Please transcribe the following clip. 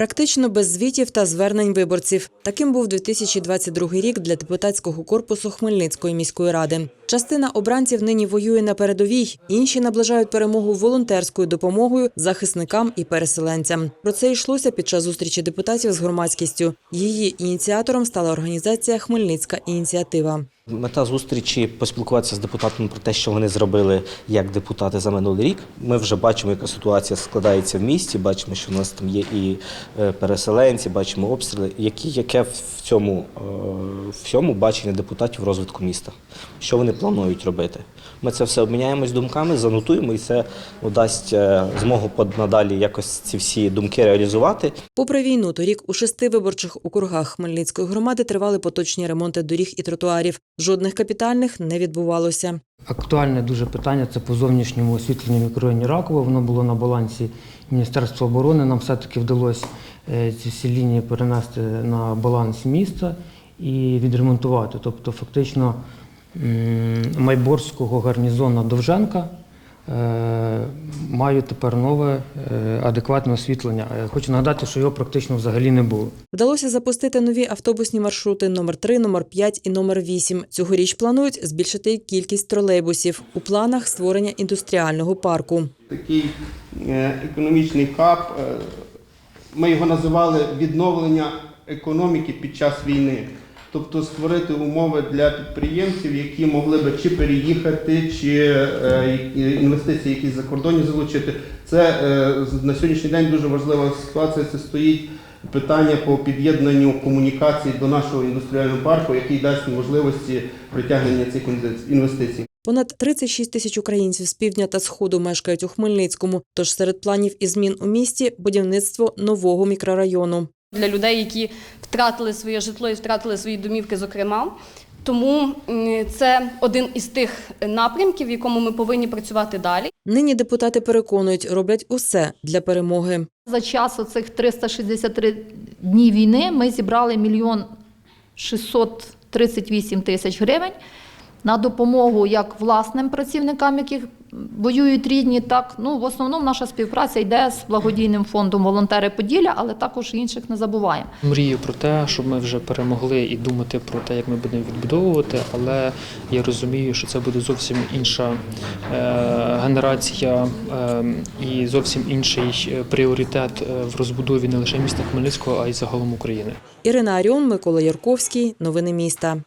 Практично без звітів та звернень виборців. Таким був 2022 рік для депутатського корпусу Хмельницької міської ради. Частина обранців нині воює на передовій, інші наближають перемогу волонтерською допомогою захисникам і переселенцям. Про це йшлося під час зустрічі депутатів з громадськістю. Її ініціатором стала організація Хмельницька ініціатива. Мета зустрічі поспілкуватися з депутатами про те, що вони зробили як депутати за минулий рік. Ми вже бачимо, яка ситуація складається в місті. Бачимо, що в нас там є і е, переселенці, бачимо обстріли. Які яке в цьому е, в цьому бачення депутатів розвитку міста? Що вони планують робити? Ми це все обміняємось думками, занотуємо, і це дасть е, змогу надалі якось ці всі думки реалізувати. Попри війну, торік у шести виборчих округах Хмельницької громади тривали поточні ремонти доріг і тротуарів. Жодних капітальних не відбувалося. Актуальне дуже питання це по зовнішньому освітленню мікрорайоні Раково. Воно було на балансі Міністерства оборони. Нам все-таки вдалося е, ці всі лінії перенести на баланс міста і відремонтувати. Тобто, фактично, Майборського гарнізону Довженка мають тепер нове е, адекватне освітлення. Е, Хочу нагадати, що його практично взагалі не було. Вдалося запустити нові автобусні маршрути номер 3, номер 5 і номер 8. Цьогоріч планують збільшити кількість тролейбусів. У планах створення індустріального парку. такий е, економічний хаб. е, Ми його називали відновлення економіки під час війни. Тобто створити умови для підприємців, які могли би чи переїхати, чи е, інвестиції якісь за кордоні залучити. Це е, на сьогоднішній день дуже важлива ситуація. Це стоїть питання по під'єднанню комунікацій до нашого індустріального парку, який дасть можливості притягнення цих інвестицій. Понад 36 тисяч українців з півдня та сходу мешкають у Хмельницькому. Тож серед планів і змін у місті будівництво нового мікрорайону. Для людей, які втратили своє житло і втратили свої домівки, зокрема. Тому це один із тих напрямків, в якому ми повинні працювати далі. Нині депутати переконують, роблять усе для перемоги. За час оцих 363 дні війни ми зібрали мільйон 638 тисяч гривень на допомогу як власним працівникам, яких воюють рідні, так ну в основному наша співпраця йде з благодійним фондом Волонтери Поділля, але також інших не забуваємо. Мрію про те, щоб ми вже перемогли і думати про те, як ми будемо відбудовувати, але я розумію, що це буде зовсім інша е, генерація е, і зовсім інший е, пріоритет в розбудові не лише міста Хмельницького, а й загалом України. Ірина Аріон, Микола Ярковський. Новини міста.